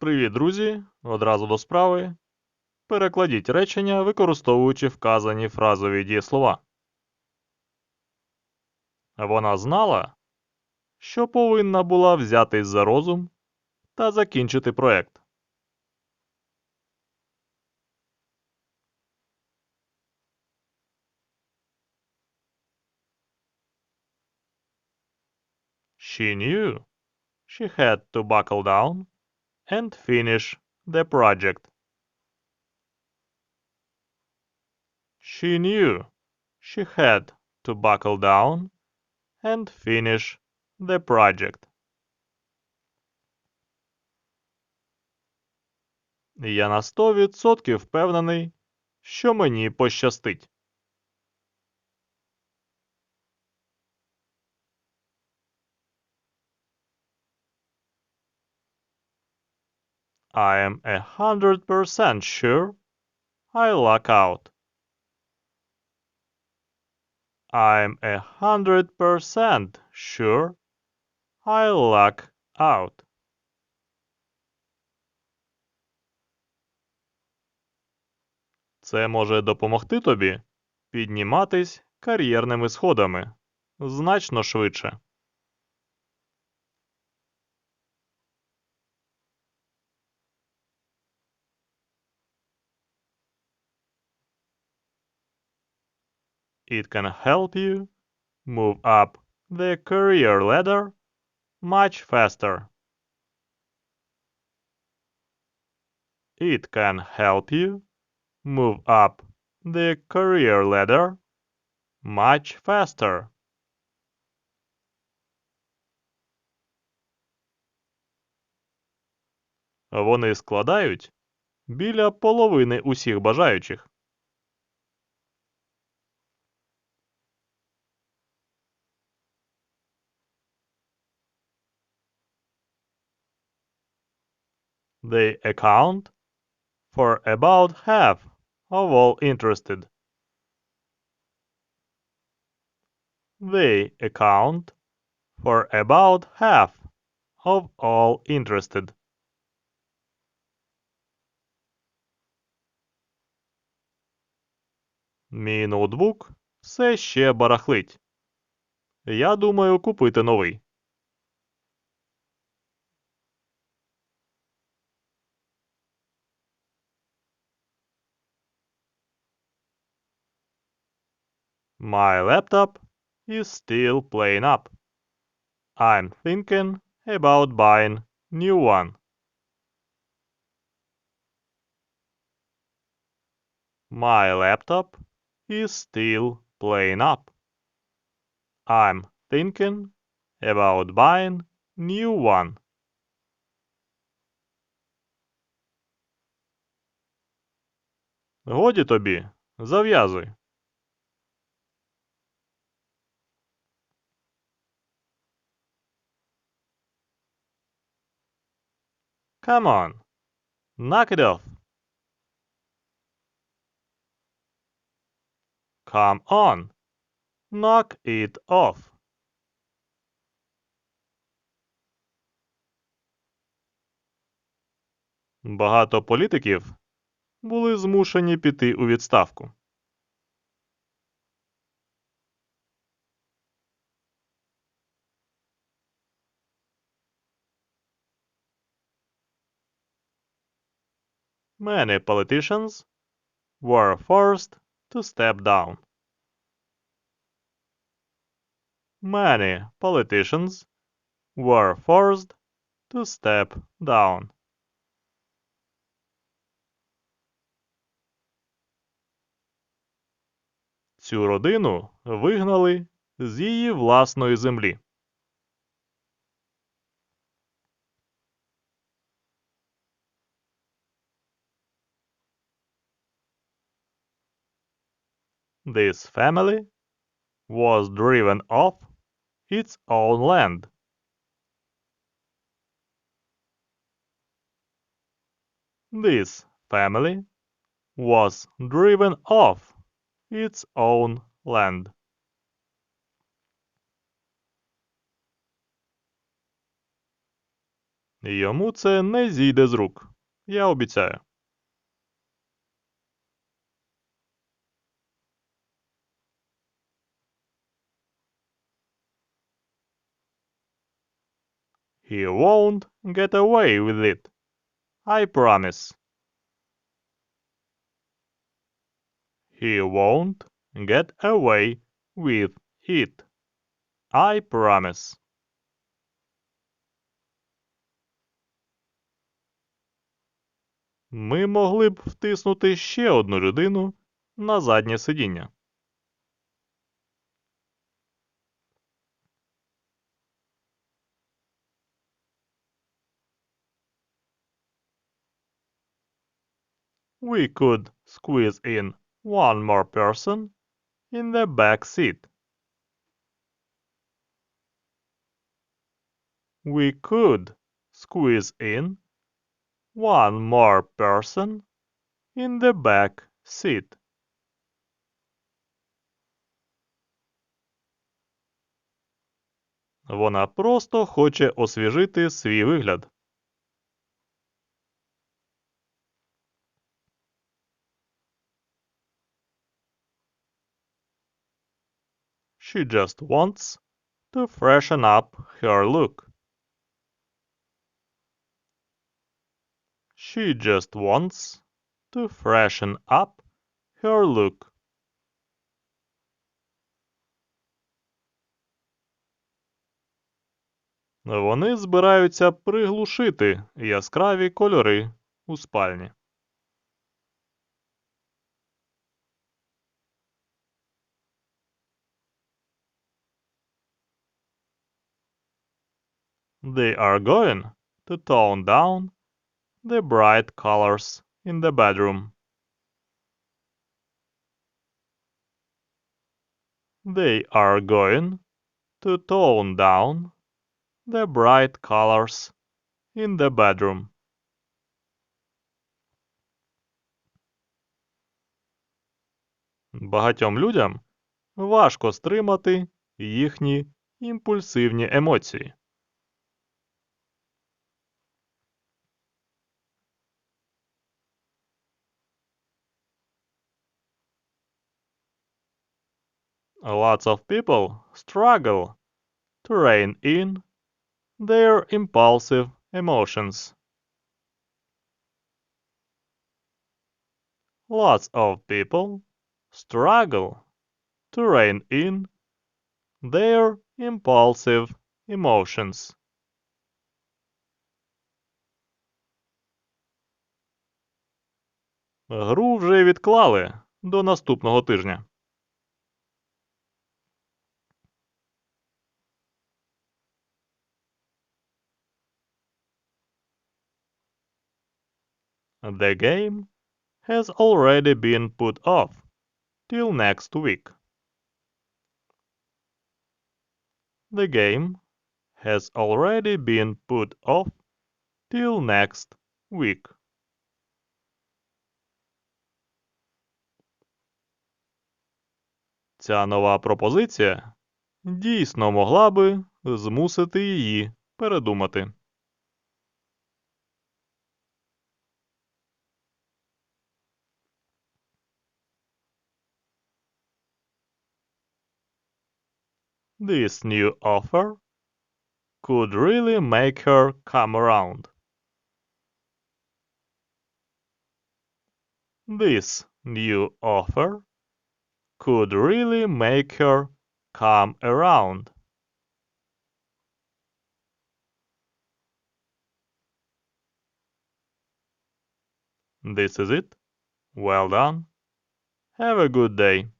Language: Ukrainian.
Привіт, друзі! Одразу до справи. Перекладіть речення, використовуючи вказані фразові дієслова. Вона знала, що повинна була взятись за розум та закінчити проект. She knew she had to buckle down and finish the project. She knew she had to buckle down and finish the project. Я на 100% впевнений, що мені пощастить. I am a hundred percent sure I luck out. I'm a hundred percent sure I luck out. Це може допомогти тобі підніматись кар'єрними сходами значно швидше. It can help you move up the career ladder much faster. It can help you move up the career ladder much faster. Вони складають біля половини усіх бажаючих. They account for about half of all interested. They account for about half of all interested. Мій ноутбук все ще барахлить. Я думаю купити новий. My laptop is still playing up. I'm thinking about buying new one. My laptop is still playing up. I'm thinking about buying new one. Годі тобі, зав'язуй. Come on, knock it off. Come on, knock it off. Багато політиків були змушені піти у відставку. Many politicians were forced to step down. Many politicians were forced to step down. Цю родину вигнали з її власної землі. This family was driven off its own land. This family was driven off its own land. Йому це не зійде з рук. Я обіцяю. He won't get away with it. I promise. He won't get away with it. I promise. Ми могли б втиснути ще одну людину на заднє сидіння. We could squeeze in one more person in the back seat. We could squeeze in one more person in the back seat. Вона просто хоче освіжити свій вигляд. She just wants to freshen up her look. She just wants to freshen up her look. Вони збираються приглушити яскраві кольори у спальні. They are going to tone down the bright colors in the bedroom. They are going to tone down the bright colors in the bedroom. Багатьом людям важко стримати їхні імпульсивні емоції. Lots of people struggle to rein in their impulsive emotions. Lots of people struggle to rein in their impulsive emotions. Гру вже відклали до наступного тижня. The game has already been put off till next week. The game has already been put off till next week. Ця нова пропозиція дійсно могла би змусити її передумати. This new offer could really make her come around. This new offer could really make her come around. This is it. Well done. Have a good day.